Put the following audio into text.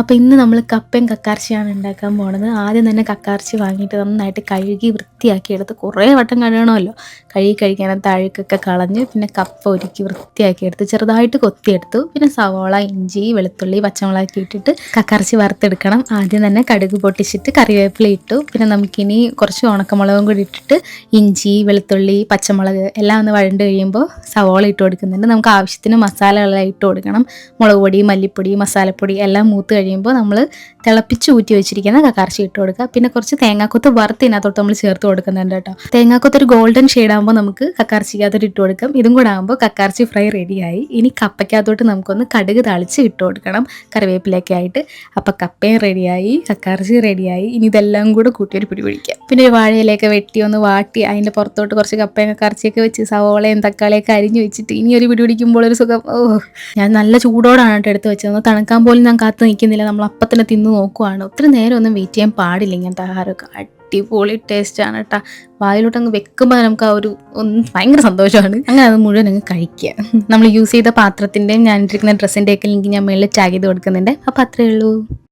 അപ്പോൾ ഇന്ന് നമ്മൾ കപ്പയും കക്കാർച്ചയാണ് ഉണ്ടാക്കാൻ പോണത്. ആദ്യം തന്നെ കക്കാർച്ചി വാങ്ങിയിട്ട് നന്നായിട്ട് കഴുകി വൃത്തിയാക്കി എടുത്ത് കുറേ വട്ടം കഴുകണമല്ലോ. കഴുകി കഴിക്കാനകത്ത് അഴുക്കൊക്കെ കളഞ്ഞ് പിന്നെ കപ്പ ഒരുക്കി വൃത്തിയാക്കി എടുത്ത് ചെറുതായിട്ട് കൊത്തിയെടുത്തു. പിന്നെ സവോള ഇഞ്ചി വെളുത്തുള്ളി പച്ചമുളകൊക്കെ ഇട്ടിട്ട് കക്കാർച്ചി വറുത്തെടുക്കണം. ആദ്യം തന്നെ കടുക് പൊട്ടിച്ചിട്ട് കറിവേപ്പില ഇട്ടു. പിന്നെ നമുക്കിനി കുറച്ച് ഉണക്കമുളകും കൂടി ഇട്ടിട്ട് ഇഞ്ചി വെളുത്തുള്ളി പച്ചമുളക് എല്ലാം ഒന്ന് വഴണ്ട് കഴിയുമ്പോൾ സവോള ഇട്ട് കൊടുക്കുന്നുണ്ട്. നമുക്ക് ആവശ്യത്തിന് മസാലകളെല്ലാം ഇട്ട് കൊടുക്കണം. മുളക് പൊടി മല്ലിപ്പൊടി മസാലപ്പൊടി എല്ലാം മൂത്ത് കഴിയുമ്പോൾ നമ്മൾ തിളപ്പിച്ച് ഊറ്റി വെച്ചിരിക്കുന്ന കക്കാർച്ചി ഇട്ട് കൊടുക്കുക. പിന്നെ കുറച്ച് തേങ്ങാക്കൊത്ത് വറുത്ത് ഇതിനകത്തോട്ട് നമ്മൾ ചേർത്ത് കൊടുക്കുന്നുണ്ട് കേട്ടോ. തേങ്ങാക്കൊത്ത് ഒരു ഗോൾഡൻ ഷെയ്ഡ് ആകുമ്പോൾ നമുക്ക് കക്കാർച്ചിക്കകത്തോട്ട് ഇട്ട് കൊടുക്കാം. ഇതും കൂടെ ആകുമ്പോൾ കക്കാർച്ചി ഫ്രൈ റെഡിയായി ഇനി കപ്പയ്ക്കകത്തോട്ട് നമുക്കൊന്ന് കടുക് തളിച്ച് ഇട്ട് കൊടുക്കണം കറിവേപ്പിലൊക്കെ ആയിട്ട്. അപ്പോൾ കപ്പയും റെഡിയായി കക്കാർച്ചി റെഡിയായി ഇനി ഇതെല്ലാം കൂടെ കൂട്ടി ഒരു പിടി പിടിക്കാം. പിന്നെ ഒരു വാഴയിലൊക്കെ വെട്ടി ഒന്ന് വാട്ടി അതിന്റെ പുറത്തോട്ട് കുറച്ച് കപ്പയും കക്കാർച്ചിയൊക്കെ വെച്ച് സവോളയും തക്കാളിയൊക്കെ അരിഞ്ഞു വെച്ചിട്ട് ഇനി ഒരു പിടി പിടിക്കുമ്പോൾ ഒരു സുഖം. ഓ ഞാൻ നല്ല ചൂടോടാണ് കേട്ടോ എടുത്ത് വെച്ചത്. തണുക്കാൻ പോലും ഞാൻ കാത്തു നിൽക്കുന്നില്ല. നമ്മൾ അപ്പം തന്നെ തിന്ന് നോക്കുവാണ്. ഒത്തിരി നേരം ഒന്നും വെയിറ്റ് ചെയ്യാൻ പാടില്ല ഇങ്ങനത്തെ ആഹാരമൊക്കെ. അടിപൊളി ടേസ്റ്റ് ആണ് കേട്ടോ വായിലോട്ട് അങ്ങ് വെക്കുമ്പോൾ നമുക്ക് ആ ഒരു ഭയങ്കര സന്തോഷമാണ്. അങ്ങനെ അത് മുഴുവൻ അങ്ങ് കഴിക്കുക. നമ്മൾ യൂസ് ചെയ്ത പാത്രത്തിന്റെയും ഞാൻ ഇട്ടിരിക്കുന്ന ഡ്രസ്സിന്റെയൊക്കെ ലിങ്ക് ഞാൻ മേളിൽ ടാഗ് ചെയ്ത് കൊടുക്കുന്നുണ്ട്. അപ്പോൾ അത്രയേ ഉള്ളൂ.